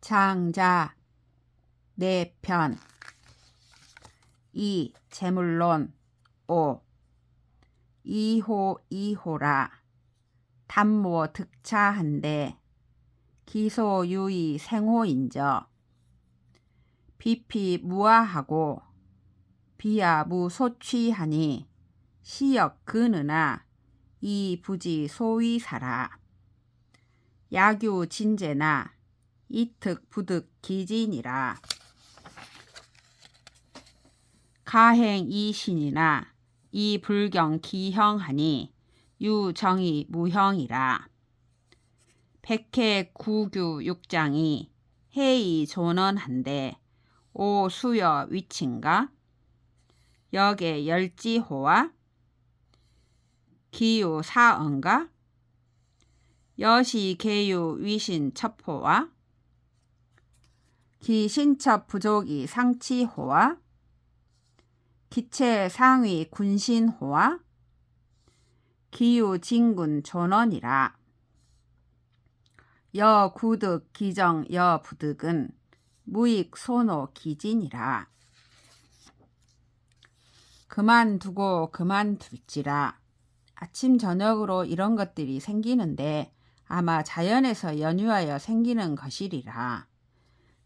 장자 내 편. 2. 재물론 5. 이호 이호라 담모 득차한데 기소유의 생호인저 비피 무아하고 비야 무소취하니 시역 근으나 이 부지 소위사라 야규 진제나 이특 부득 기진이라. 가행 이신이나 이 불경 기형하니 유정이 무형이라. 백해 구규 육장이 해이 존언한데 오 수여 위친가? 역의 열지호와? 기유 사언가? 여시 계유 위신 첩호와 기신첩 부족이 상치호와 기체 상위 군신호와 기유 진군 존원이라. 여 구득 기정 여 부득은 무익 소노 기진이라. 그만두고 그만둘지라. 아침 저녁으로 이런 것들이 생기는데 아마 자연에서 연유하여 생기는 것이리라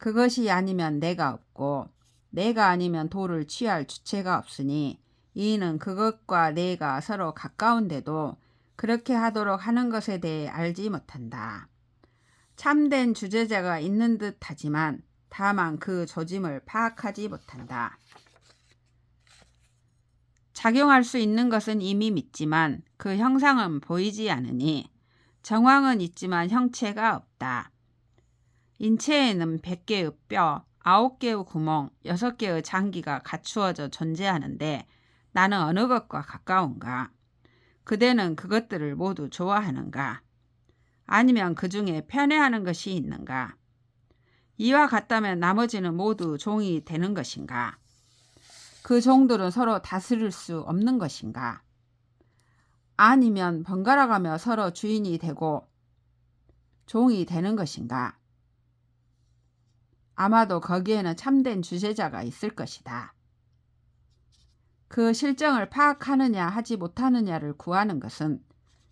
그것이 아니면 내가 없고 내가 아니면 도를 취할 주체가 없으니 이는 그것과 내가 서로 가까운데도 그렇게 하도록 하는 것에 대해 알지 못한다. 참된 주제자가 있는 듯 하지만 다만 그 조짐을 파악하지 못한다. 작용할 수 있는 것은 이미 믿지만 그 형상은 보이지 않으니 정황은 있지만 형체가 없다. 인체에는 100개의 뼈, 9개의 구멍, 6개의 장기가 갖추어져 존재하는데 나는 어느 것과 가까운가? 그대는 그것들을 모두 좋아하는가? 아니면 그 중에 편애하는 것이 있는가? 이와 같다면 나머지는 모두 종이 되는 것인가? 그 종들은 서로 다스릴 수 없는 것인가? 아니면 번갈아가며 서로 주인이 되고 종이 되는 것인가? 아마도 거기에는 참된 주제자가 있을 것이다. 그 실정을 파악하느냐 하지 못하느냐를 구하는 것은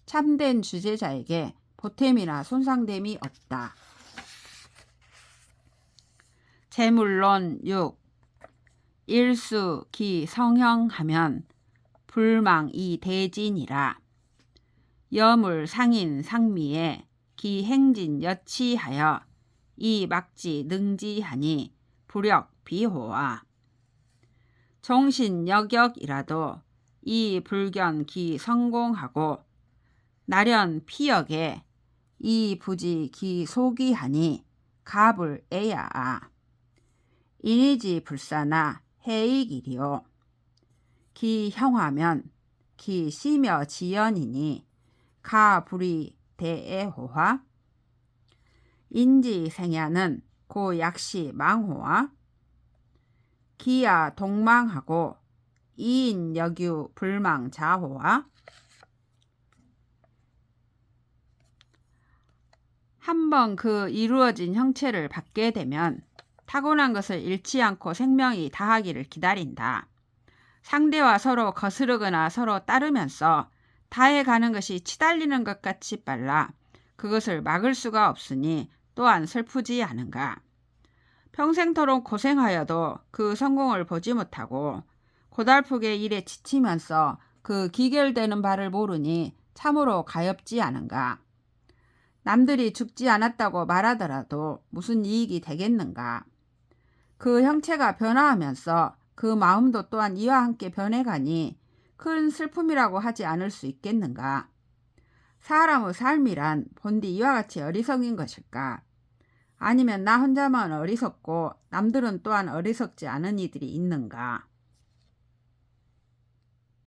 참된 주제자에게 보탬이나 손상됨이 없다. 재물론 6. 일수 기 성형하면 불망 이 대진이라. 여물 상인 상미에 기 행진 여치하여 이 막지 능지하니 불역 비호와 정신 여격이라도 이 불견 기 성공하고 나련 피역에 이 부지 기 소기하니 갑을 애야 인이지 불사나 해이기리요. 기 형하면 기 시며 지연이니 가 불이 대애호화 인지 생야는 고 약시 망호와 기야 동망하고 이인 여규 불망 자호와 한번 그 이루어진 형체를 받게 되면 타고난 것을 잃지 않고 생명이 다하기를 기다린다. 상대와 서로 거스르거나 서로 따르면서 다해가는 것이 치달리는 것 같이 빨라 그것을 막을 수가 없으니 또한 슬프지 않은가. 평생토록 고생하여도 그 성공을 보지 못하고 고달프게 일에 지치면서 그 기결되는 바를 모르니 참으로 가엽지 않은가. 남들이 죽지 않았다고 말하더라도 무슨 이익이 되겠는가. 그 형체가 변화하면서 그 마음도 또한 이와 함께 변해가니 큰 슬픔이라고 하지 않을 수 있겠는가. 사람의 삶이란 본디 이와 같이 어리석인 것일까? 아니면 나 혼자만 어리석고 남들은 또한 어리석지 않은 이들이 있는가?